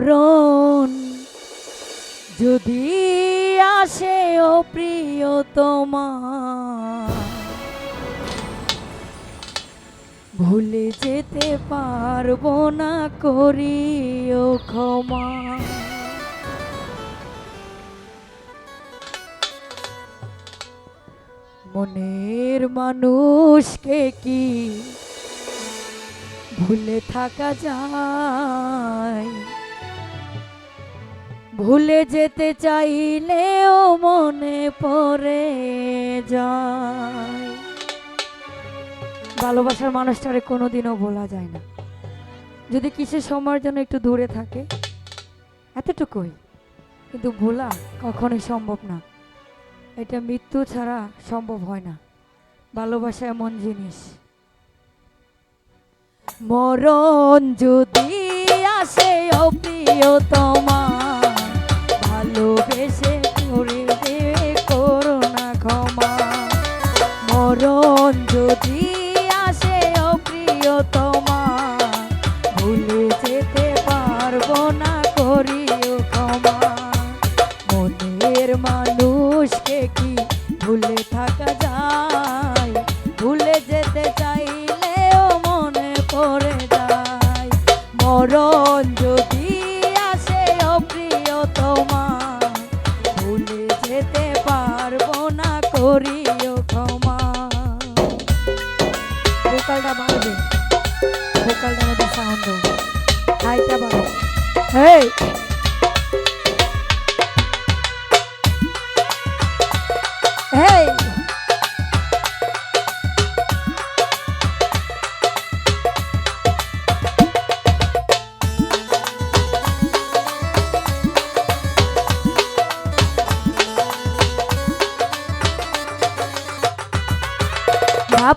মরণ। যদি আসে ও প্রিয় তোমার, ভুলে যেতে পারব না, করিও ক্ষমা। মনের মানুষকে কি ভুলে থাকা যায়? ভুলে যেতে চাইলেও মনে পড়ে যায়। ভালোবাসার মানুষটারে কোনোদিনও বলা যায় না। যদি কিছু সময়ের জন্য একটু দূরে থাকে, এতটুকুই। কিন্তু ভোলা কখনোই সম্ভব না। এটা মৃত্যু ছাড়া সম্ভব হয় না। ভালোবাসা এমন জিনিস। মরণ যদি আসে ও প্রিয় তোমার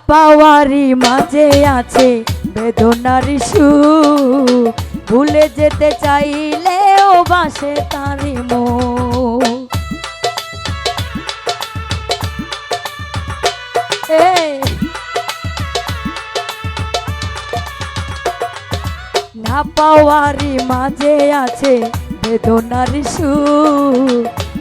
পাওয়ারি মাঝে আছে বেদনার সু ভুলে যেতে চাইলেও বাসে তারি মো না পাওয়ারি মাঝে আছে বেদনার সু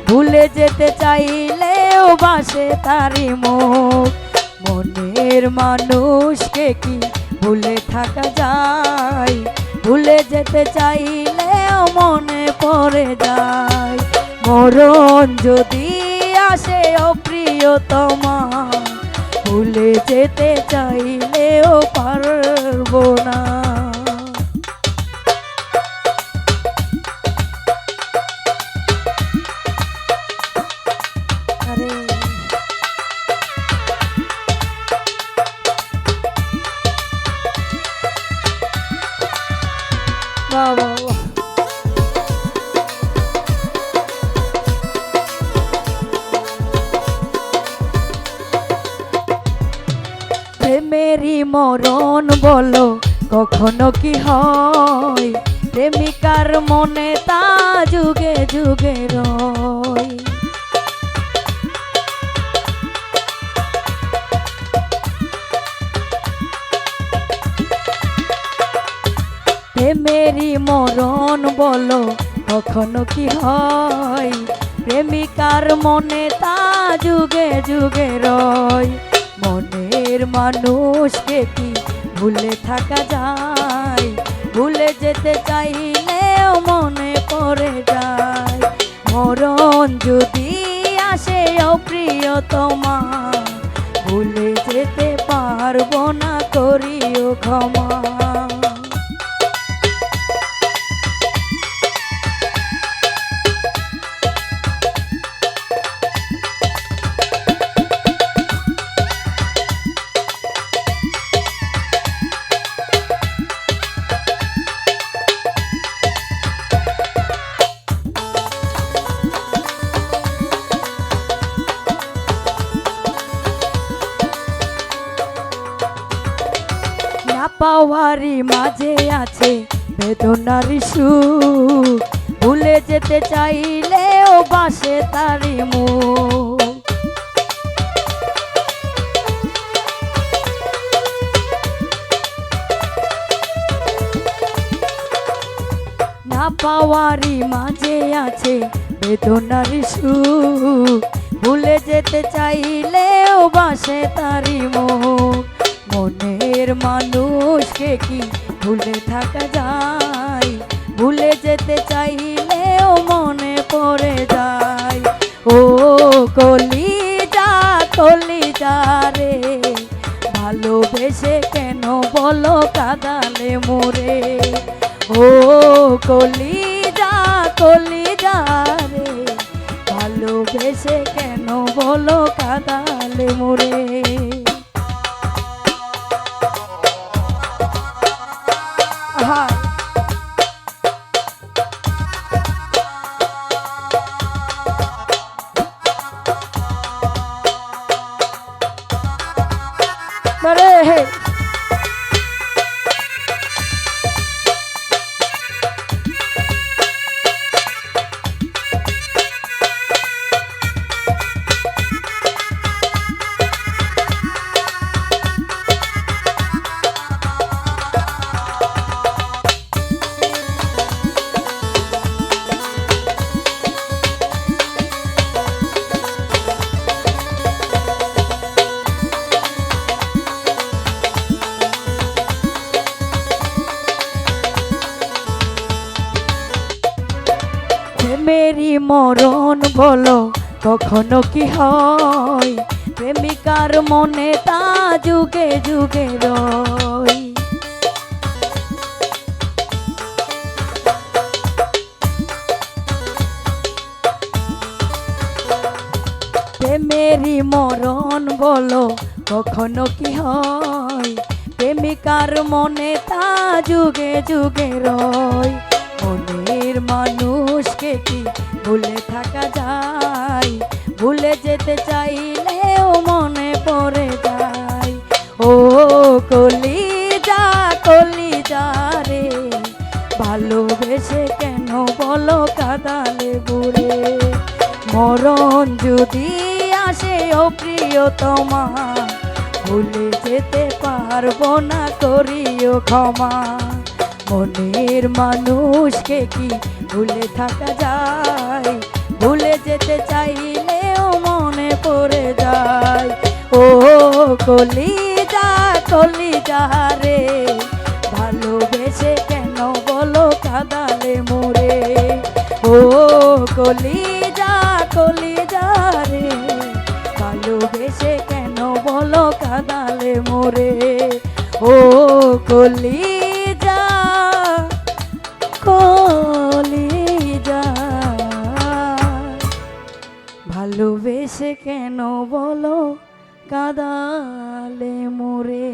ভুলে যেতে চাইলেও বাসে তারি মুখ মনের মানুষকে কি ভুলে থাকা যায়? ভুলে যেতে চাইলেও মনে পড়ে যায়। মরণ যদি আসে অপ্রিয় তোমার ভুলে যেতে চাইলেও পারব না। প্রেমেরই মরণ বলো, কখনো কি হয়? প্রেমিকার মনে তা যুগে যুগে রয়। প্রেমেরই মরণ বলো, কখনো কি হয়? প্রেমিকার মনে তা যুগে যুগে রয়। মনের মানুষকে কি ভুলে থাকা যায়? ভুলে যেতে চাইলেও মনে পড়ে যায়। মরণ যদি আসে অপ্রিয় তোমা ভুলে যেতে পারব না, করিও ক্ষমা। পাওয়ারি মাঝে আছে বেদনার সুখ ভুলে যেতে চাইলেও বাসে তারি মুখ না পাওয়ারই মাঝে আছে বেদনার সুখ ভুলে যেতে চাইলেও বাসে তারি মুখ মনের মানুষকে কি ভুলে থাকা যায়? ভুলে যেতে চাইলেও মনে পড়ে যায়। ও কলিজা কলিজা রে, ভালোবেসে কেন বলো কাদালে মোরে? ও কলিজা কলিজা রে, ভালোবেসে কেন বলো কাদালে মোরে? Hey. প্রেমেরই মরণ বলো কখনো কি হয়? প্রেমিকার মনে তা যুগে যুগে রয়। প্রেমেরই মরণ বলো কখনো কি হয়? প্রেমিকার মনে তা যুগে যুগে রয়। মনের মানুষকে কি ভুলে থাকা যায়? ভুলে যেতে চাইলেও মনে পড়ে যায়। ও কলিজা কলিজা রে, ভালোবেসে কেন বলো কাদালে বুড়ে? মরণ যদি আসে ও প্রিয়তমা, ভুলে যেতে পারব না, করিও ক্ষমা। মনের মানুষকে কি ভুলে থাকা যায়, ভুলে যেতে চাইলেও মনে পড়ে যায়। ও কলিজা কলিজা রে, ভালোবেসে কেন বলো কাদালে মোরে? ও কলিজা কলিজা রে, ভালোবেসে কেন বলো কাদালে মোরে? ও কলিজা আছে কেন বলো? কাদালে মোরে